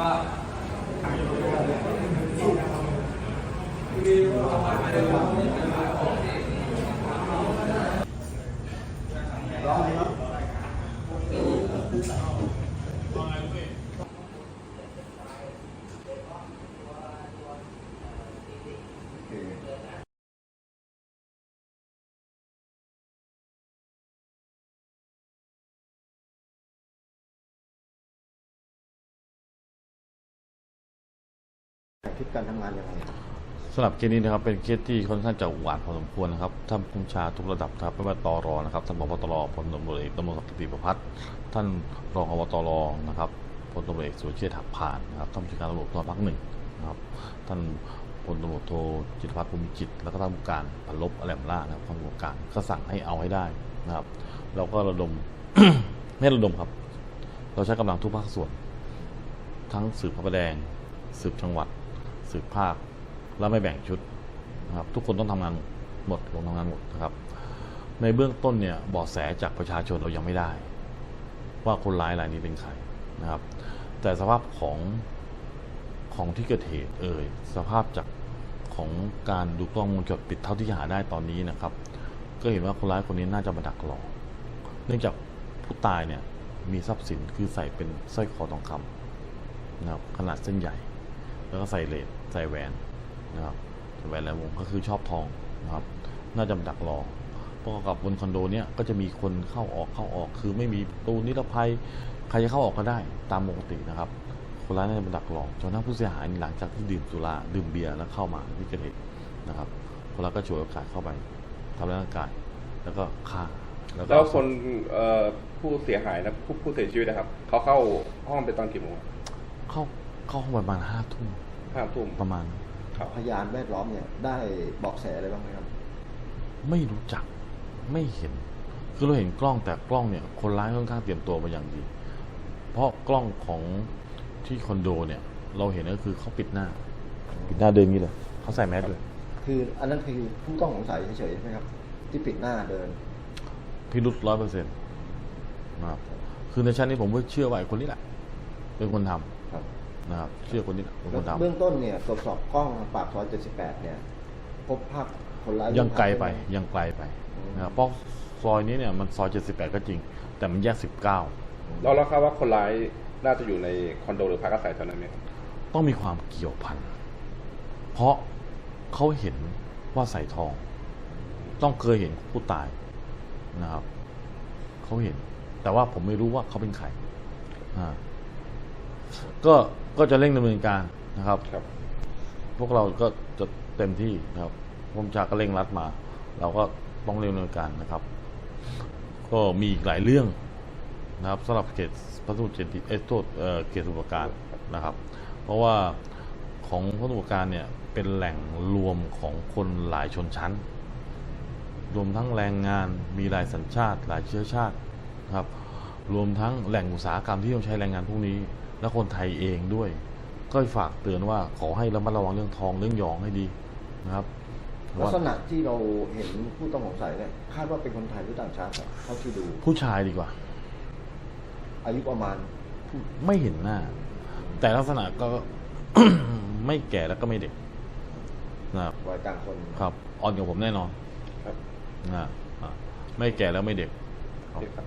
ว่า ทิศการทำงานยังไงสำหรับเคสนี้นะครับเป็นเคสที่ค่อนข้างจะหวานพอสมควรนะครับท่านผู้ชาทุกระดับครับไม่ว่าตรนะครับท่านผบตรพลตำรวจเอกตำรวจตรีประพัฒน์ท่านรองอบตรนะครับพลตำรวจเอกสุรเชษฐ์หักผ่านนะครับท่านผู้การตำรวจภูธรภาคหนึ่งนะครับท่านพลตำรวจโทจิตรพัฒน์ภูมิจิต แล้วก็ท่านผู้การพันลบอแหลมล่านะครับท่านผู้การก็สั่งให้เอาให้ได้นะครับ เราก็ระดมไม่ระดมครับ เราใช้กำลังทุกภาคส่วน ทั้งสืบพระประแดงสืบจังหวัด สืบภาค แล้วไม่แบ่งชุดนะครับทุกคนต้องทำงานหมดลงทำงานหมดนะครับ ในเบื้องต้นเนี่ยเบาะแสจากประชาชนเรายังไม่ได้ ว่าคนร้ายรายนี้เป็นใครนะครับ แต่สภาพของของที่เกิดเหตุเอ่ยสภาพจากของการดูกล้องวงจรปิดเท่าที่หาได้ตอนนี้นะครับ ก็เห็นว่าคนร้ายคนนี้น่าจะมาดักรอเนื่องจากผู้ตายเนี่ยมีทรัพย์สินคือใส่เป็นสร้อยคอทองคำนะครับขนาดเส้นใหญ่ แล้วก็ใส่เลสใส่แหวนนะครับใส่แหวนแล้ววงก็คือชอบทองนะครับ น่าจะมาดักรอประกอบกับบนคอนโดเนี้ยก็จะมีคนเข้าออกเข้าออกคือไม่มีประตูนิรภัยใครจะเข้าออกก็ได้ตามปกตินะครับคนร้ายน่าจะมาดักรอจนทั้งผู้เสียหายหลังจากที่ดื่มสุราดื่มเบียร์แล้วเข้ามาที่เกิดเหตุนะครับคนร้ายก็ฉวยโอกาสเข้าไปทำร้ายร่างกายแล้วก็ฆ่าแล้วก็แล้วคนเอ่อผู้เสียหายนะผู้ผู้เสียชีวิตนะครับเขาเข้าห้องไปตอนกี่โมงเข้า เข้าห้องประมาณห้าทุ่มห้าทุ่มประมาณ ครับพยานแวดล้อมเนี่ย ได้เบาะแสอะไรบ้างไหมครับ ไม่รู้จักไม่เห็น คือเราเห็นกล้องแต่กล้องเนี่ย คนร้ายค่อนข้างเตรียมตัวมาอย่างดี เพราะกล้องของที่คอนโดเนี่ย เราเห็นก็คือเขาปิดหน้า ปิดหน้าเดินอย่างนี้เลยเขาใส่แมสด้วยคืออันนั้นคือผู้ต้องสงสัยเฉยๆใช่ไหมครับ ที่ปิดหน้าเดิน พิรุษร้อยเปอร์เซ็นต์นะครับคือในชั้นนี้ผมก็เชื่อว่าไอ้คนนี้แหละ เป็นคนทำครับ นะครับเชื่อคนนี้แหละเป็นคนทำเบื้องต้นเนี่ยตรวจสอบกล้องปากซอย78 เนี่ย พบภาพคนร้ายยังไกลไปใช่หมยังไกลไปอืมนะครับเพราะซอยนี้เนี่ยมันซอยเจ็ดสิบแปดก็จริง แต่มันแยกสิบเก้าเราเราคาดว่าคนร้ายน่าจะอยู่ในคอนโดหรือพักอาศัยแถวนั้นไหมครับต้องมีความเกี่ยวพันเพราะเขาเห็นว่าใส่ทอง ต้องเคยเห็นผู้ตายนะครับเขาเห็น แต่ว่าผมไม่รู้ว่าเขาเป็นใครอ่า ก็ก็จะเร่งดำเนินการนะครับ ครับ พวกเราก็จะเต็มที่นะครับผมจากก็เร่งรัดมา เราก็ต้องเร่งดำเนินการนะครับ ก็มีอีกหลายเรื่องนะครับสำหรับเขตพระสมุทรเจดีย์เอยโทษเอ่อเขตสมุทรปราการนะครับ เพราะว่าของพระสมุทรปราการเนี่ยเป็นแหล่งรวมของคนหลายชนชั้น รวมทั้งแรงงานมีหลายสัญชาติ หลายเชื้อชาตินะครับ รวมทั้งแหล่งอุตสาหกรรมที่ต้องใช้แรงงานพวกนี้ และคนไทยเองด้วย ก็ฝากเตือนว่าขอให้ระมัดระวังเรื่องทองเรื่องหยองให้ดีนะครับลักษณะที่เราเห็นผู้ต้องสงสัยเนี่ยคาดว่าเป็นคนไทยหรือต่างชาติครับเท่าที่ดู ผู้ชายดีกว่า อายุประมาณไม่เห็นหน้า แต่ลักษณะก็ ไม่แก่แล้วก็ไม่เด็กนะครับวัยกลางคนครับอ่อนกว่าผมแน่นอน ครับนะอะไม่แก่แล้วไม่เด็กโอเคครับ